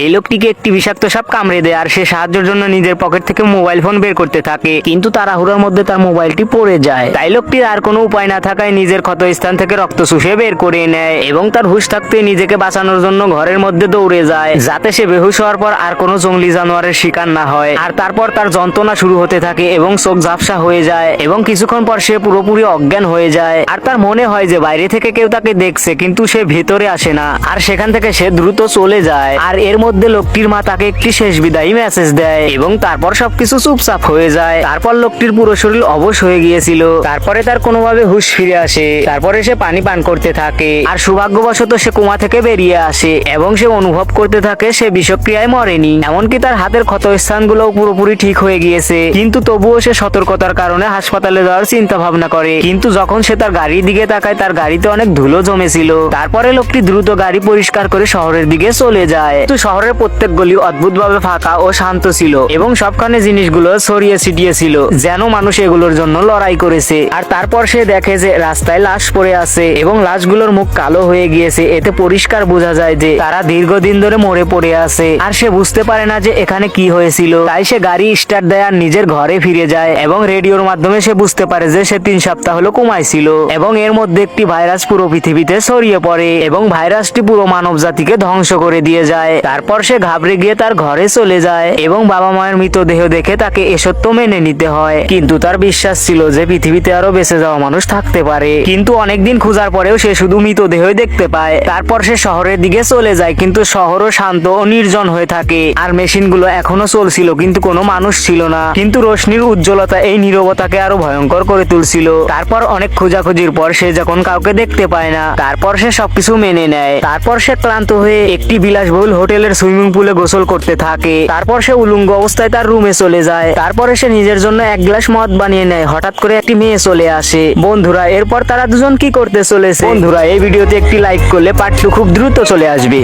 এই লোকটিকে একটি বিষাক্ত সাপ কামড়ে দেয় আর সে সাহায্যের জন্য নিজের পকেট থেকে মোবাইল ফোন বের করতে থাকে। কিন্তু তাড়াহুড়োর মধ্যে তার মোবাইলটি পড়ে যায়। তাই লোকটির আর কোনো উপায় না থাকায় নিজের ক্ষত স্থান থেকে রক্ত শুষে বের করে নেয় এবং তার হুশ থাকতে নিজেকে বাঁচানোর জন্য ঘরের মধ্যে দৌড়ে যায়, যাতে সে বেহুশ হওয়ার পর আর কোনো জঙ্গলি জানোয়ারের শিকার না হয়। আর তারপর তার যন্ত্রণা শুরু হতে থাকে এবং চোখ ঝাপসা হয়ে যায় এবং কিছুক্ষণ পর সে পুরোপুরি অজ্ঞান হয়ে যায়। আর তার মনে হয় যে বাইরে থেকে কেউ তাকে দেখছে, কিন্তু সে ভেতরে আসে না। আর সেখান থেকে সে দ্রুত চলে যায়। আর এর মধ্যে লোকটির মা তাকে একটি শেষ বিদায়ী মেসেজ দেয় এবং তারপর সবকিছু চুপচাপ হয়ে যায়। তারপর লোকটির পুরো শরীর অবশ হয়ে গিয়েছিল। তারপরে তার কোনোভাবে হুশ ফিরে আসে। তারপরে সে পানি পান করতে থাকে। আর সৌভাগ্যবশত সে কুমা থেকে বেরিয়ে আসে এবং সে অনুভব করতে থাকে সে বিষক্রিয়ায় মরেনি। এমনকি তার হাতের ক্ষত স্থানগুলো পুরোপুরি ঠিক হয়ে গিয়েছে। কিন্তু তবুও সে সতর্কতার কারণে হাসপাতালে যাওয়ার চিন্তা ভাবনা করে। কিন্তু যখন সে তার গাড়ির দিকে তাকায়, তার গাড়িতে অনেক ধুলো জমেছিল। তারপরে লোকটি দ্রুত গাড়ি পরিষ্কার করে শহরের দিকে চলে যায়। তো শহরের প্রত্যেক গলি অদ্ভুতভাবে ফাঁকা ও শান্ত ছিল এবং সবখানে জিনিসগুলো ছড়িয়ে ছিটিয়ে ছিল, যেন মানুষ এগুলোর জন্য লড়াই করেছে। আর তারপর সে দেখে যে রাস্তায় লাশ পড়ে আছে এবং লাশগুলোর মুখ কালো হয়ে গিয়েছে। এতে পরিষ্কার বোঝা যায় যে তারা দীর্ঘদিন ধরে মরে পড়ে আছে। আর সে বুঝতে পারে না যে এখানে কি হয়েছিল। তাই সে গাড়ি স্টার্ট দেয় আর নিজের ঘরে ফিরে যায় এবং রেডিওর মাধ্যমে সে বুঝতে পারে যে সে তিন সপ্তাহ হলো কমাইছিল এবং এর মধ্যে একটি ভাইরাস পুরো পৃথিবীতে ছড়িয়ে পড়ে এবং ভাইরাসটি পুরো মানব জাতিকে ধ্বংস করে দিয়ে যায়। তারপর সে ঘাবড়ে গিয়ে তার ঘরে চলে যায় এবং বাবা মায়ের মৃতদেহ দেখে তাকে এ সত্য মেনে নিতে হয়। কিন্তু তার বিশ্বাস ছিল যে পৃথিবীতে আরও বেঁচে যাওয়া মানুষ থাকতে পারে। কিন্তু অনেকদিন খোঁজার পরেও সে শুধু মৃতদেহই দেখতে পায়। তারপর সে শহরের দিকে চলে যায়, কিন্তু শহরও শান্ত ও নির্জন হয়ে থাকে। আর মেশিনগুলো এখনও চলছিল, কিন্তু কোনো মানুষ ছিল না। কিন্তু রোশনির উজ্জ্বলতা এই নীরবতাকে আরও ভয়ঙ্কর করে তুলছিল। তারপর অনেক খোঁজাখুঁজির পর সে যখন কাউকে দেখতে পায় না, তারপর সে সবকিছু মেনে নেয়। তারপর সে ক্লান্ত হয়ে একটি বিলাসবহুল হোটেলের সুইমিং পুলে গোসল করতে থাকে। তারপর সে উলুঙ্গ অবস্থায় তার রুমে চলে যায়। তারপরে সে নিজের জন্য এক গ্লাস মদ বানিয়ে নেয়। হঠাৎ করে একটি মেয়ে চলে আসে। বন্ধুরা, এরপর তারা দুজন কি করতে চলেছে? বন্ধুরা, এই ভিডিওতে একটি লাইক করলে পার্ট টু খুব দ্রুত চলে আসবে।